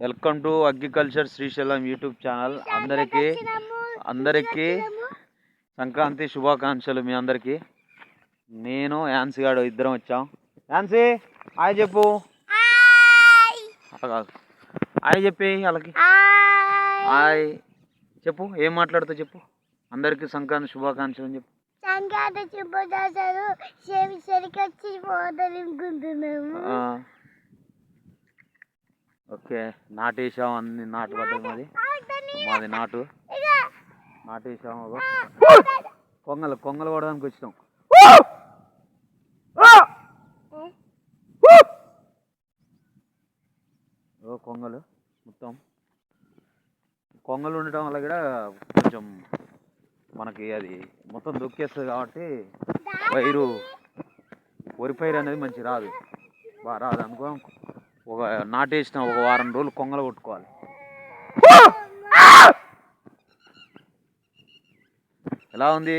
Welcome to agriculture Srisailam YouTube channel. అందరికీ అందరికీ సంక్రాంతి శుభాకాంక్షలు మీ అందరికీ. నేను యాన్సీ గాడు ఇద్దరం వచ్చాం. యాన్సీ హాయ్ చెప్పు. హాయ్. చెప్పి వాళ్ళకి. హాయ్. చెప్పు ఏం మాట్లాడుతావు చెప్పు. అందరికీ సంక్రాంతి శుభాకాంక్షలు అని చెప్పు. సంక్రాంతి శుభదాసాలు ఓకే. నాటేసాం అన్ని నాటు పడ్డది మాది. మాది నాటు. నాటేసాం. కొంగలు కొంగలు పడడానికి వచ్చినాం. ఓ కొంగలు మొత్తం. కొంగలు ఉండటం వల్ల కూడా కొంచెం మనకి అది మొత్తం దొక్కేస్తుంది కాబట్టి పైరు వరి పైరు అనేది మంచి రాదు. బాగా రాదు అనుకో. ఒక నాటేసిన ఒక వారం రోజులు కొంగలు కొట్టుకోవాలి. ఎలా ఉంది?